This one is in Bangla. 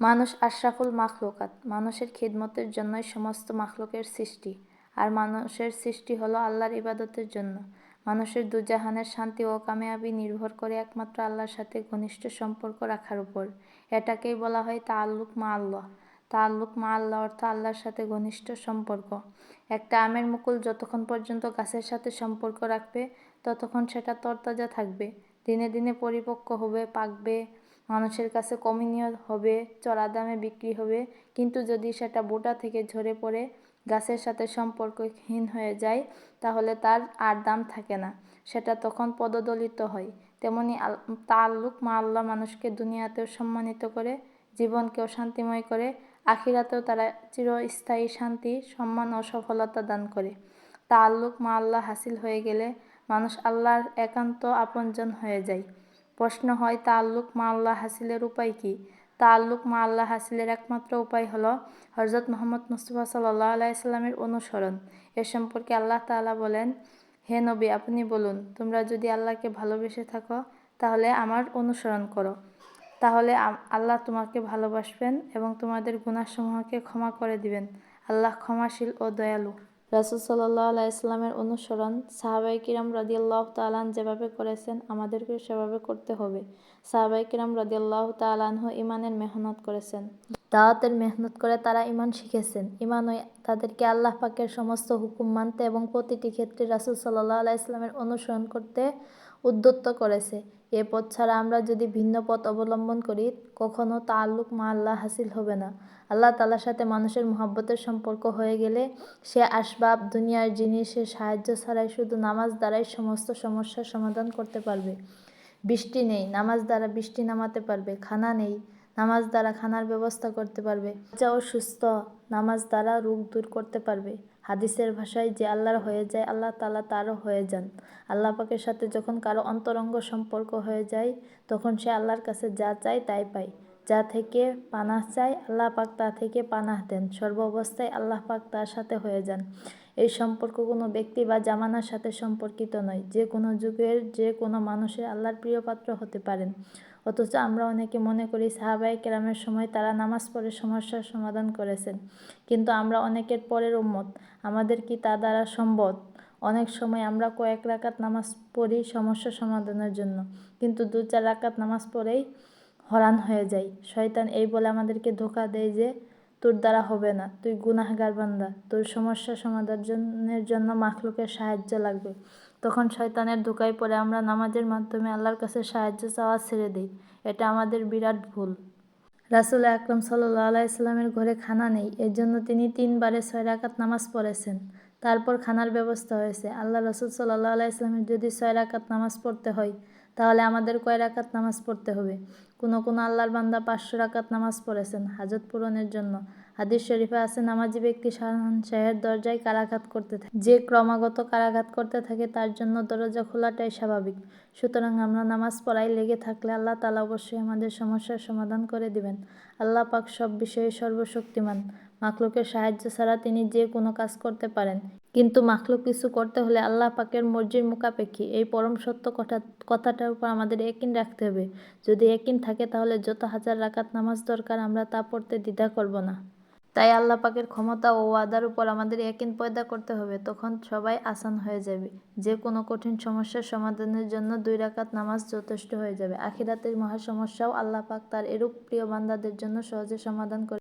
মানুষ আশরাফুল মাখলুকাত। মানুষের খিদমতের জন্যই সমস্ত মাখলুকের সৃষ্টি। আর মানুষের সৃষ্টি হলো আল্লাহর ইবাদতের জন্য। মানুষের দুজাহানের শান্তি ও কামিয়াবি নির্ভর করে একমাত্র আল্লাহর সাথে ঘনিষ্ঠ সম্পর্ক রাখার উপর। এটাকেই বলা হয় তাল্লুক মা আল্লাহ। তাল্লুক মা আল্লাহ অর্থ আল্লাহর সাথে ঘনিষ্ঠ সম্পর্ক। একটা আমের মুকুল যতক্ষণ পর্যন্ত গাছের সাথে সম্পর্ক রাখবে, ততক্ষণ সেটা তরতাজা থাকবে। দিনে দিনে পরিপক্ক হবে, পাকবে মানুষের কাছে কমিনীয় হবে চড়া দামে বিক্রি হবে, কিন্তু যদি সেটা বোটা থেকে ঝরে পড়ে, গাছের সাথে সম্পর্কহীন হয়ে যায়, তাহলে তার আর দাম থাকে না। সেটা তখন পদদলিত হয়। তেমনি তাল্লুক মা আল্লাহ মানুষকে দুনিয়াতেও সম্মানিত করে, জীবনকেও শান্তিময় করে, আখিরাতেও তারা চিরস্থায়ী শান্তি, সম্মান ও সফলতা দান করে। তাল্লুক মা আল্লাহ হাসিল হয়ে গেলে মানুষ আল্লাহর একান্ত আপনজন হয়ে যায়। প্রশ্ন হয় তাল্লুক মা আল্লাহ হাসিলের উপায় কী? তাল্লুক মা আল্লাহ হাসিলের একমাত্র উপায় হলো হজরত মোহাম্মদ মুস্তফা সাল্লাহ আলাইস্লামের অনুসরণ। এ সম্পর্কে আল্লাহ তালা বলেন, হে নবী, আপনি বলুন, তোমরা যদি আল্লাহকে ভালোবেসে থাকো, তাহলে আমার অনুসরণ করো। তাহলে আল্লাহ তোমাকে ভালোবাসবেন এবং তোমাদের গুণাসমূহকে ক্ষমা করে দিবেন। আল্লাহ ক্ষমাশীল ও দয়ালু। রাসুল সাল্লাহ আলাইসলামের অনুসরণ সাহাবাই কিরাম রদিয়াল্লাহ তালান যেভাবে করেছেন, আমাদেরকে সেভাবে করতে হবে। সাহাবাই কিরাম রদিয়াল্লাহ তালানহ ইমানের মেহনত করেছেন। দাওয়াতের মেহনত করে তারা ইমান শিখেছেন। ইমান ওই তাদেরকে আল্লাহ পাকের সমস্ত হুকুম মানতে এবং প্রতিটি ক্ষেত্রে রাসুল সাল্লাহ আলাইসলামের অনুসরণ করতে উদ্যত্ত করেছে। এ পথ ছাড়া আমরা যদি ভিন্ন পথ অবলম্বন করি, কখনো তাল্লুক মা আল্লাহ হাসিল হবে না। আল্লাহ তালার সাথে মানুষের মহাব্বতের সম্পর্ক হয়ে গেলে সে আসবাব, দুনিয়ার জিনিসের সাহায্য ছাড়াই শুধু নামাজ দ্বারাই সমস্ত সমস্যার সমাধান করতে পারবে। বৃষ্টি নেই, নামাজ দ্বারা বৃষ্টি নামাতে পারবে, খানা নেই, নামাজ দ্বারা খানার ব্যবস্থা করতে পারবে। বাচ্চা ও সুস্থ, নামাজ দ্বারা রোগ দূর করতে পারবে। হাদিসের ভাষায় যে আল্লাহর হয়ে যায়, আল্লাহ তালা তারও হয়ে যান। আল্লাহ পাকের সাথে যখন কারও অন্তরঙ্গ সম্পর্ক হয়ে যায়, তখন সে আল্লাহর কাছে যা চায় তাই পায়। যা থেকে পানাহ চায়, আল্লাহ পাক তা থেকে পানাহ দেন। সর্ব অবস্থায় আল্লাহ পাক তার সাথে হয়ে যান। এই সম্পর্ক কোনো ব্যক্তি বা জামানার সাথে সম্পর্কিত নয়। যে কোনো যুগের যে কোনো মানুষের আল্লাহর প্রিয় পাত্র হতে পারেন। অথচ আমরা অনেকে মনে করি সাহাবাই কেরামের সময় তারা নামাজ পড়ে সমস্যার সমাধান করেছেন। কিন্তু আমরা অনেকের পরের উম্মত। আমাদের কি তা দ্বারা সম্ভব? অনেক সময় আমরা কয়েক রাকাত নামাজ পড়ি সমস্যা সমাধানের জন্য। কিন্তু দু চার রাকাত নামাজ পড়েই হরান হয়ে যাই। শয়তান এই বলে আমাদেরকে ধোকা দেয় যে, তোর দ্বারা হবে না। তুই গুনাহগার বান্দা। তোর সমস্যা সমাধানের জন্য মাখলুকের সাহায্য লাগবে। তখন শয়তানের ধোকায় পড়ে আমরা নামাজের মাধ্যমে আল্লাহর কাছে সাহায্য চাওয়া ছেড়ে দিই। এটা আমাদের বিরাট ভুল। রাসুল আকরম সাল্লাহ আলাইস্লামের ঘরে খানা নেই। এর জন্য তিনি তিনবারে ছয় রাকাত নামাজ পড়েছেন। তারপর খানার ব্যবস্থা হয়েছে। আল্লাহ রসুল সাল্লাহ আলাইস্লামের যদি ছয় রাকাত নামাজ পড়তে হয়, তাহলে আমাদের কয় রাকাত নামাজ পড়তে হবে? কোনো কোনো আল্লাহর বান্দা পাঁচশো রাকাত নামাজ পড়েছেন হাজত পূরণের জন্য। হাদিস শরীফে আছে, নামাজি ব্যক্তি শাহের দরজায় কারাঘাত করতে থাকে। যে ক্রমাগত কারাঘাত করতে থাকে, তার জন্য দরজা খোলাটাই স্বাভাবিক। সুতরাং আমরা নামাজ পড়াই লেগে থাকলে আল্লাহ তালা অবশ্যই আমাদের সমস্যার সমাধান করে দিবেন। আল্লাহ পাক সব বিষয়ে সর্বশক্তিমান। মাখলুকের সাহায্য ছাড়া তিনি যে কোনো কাজ করতে পারেন। কিন্তু মাখলুক কিছু করতে হলে আল্লাহ পাকের মর্জির মুখাপেক্ষী। এই পরম সত্য কথা, কথাটার উপর আমাদের একিন রাখতে হবে। যদি একিন থাকে, তাহলে যত হাজার রাকাত নামাজ দরকার, আমরা তা পড়তে দ্বিধা করব না। তাই আল্লাহ পাকের ক্ষমতা ও ওয়াদার উপর আমাদের একিন পয়দা করতে হবে, তখন সবাই আসান হয়ে যাবে। যে কোনো কঠিন সমস্যার সমাধানের জন্য দুই রাকাত নামাজ যথেষ্ট হয়ে যাবে। আখিরাতের মহা সমস্যাও আল্লাহ পাক তার এরূপ প্রিয় বান্দাদের জন্য সহজে সমাধান করে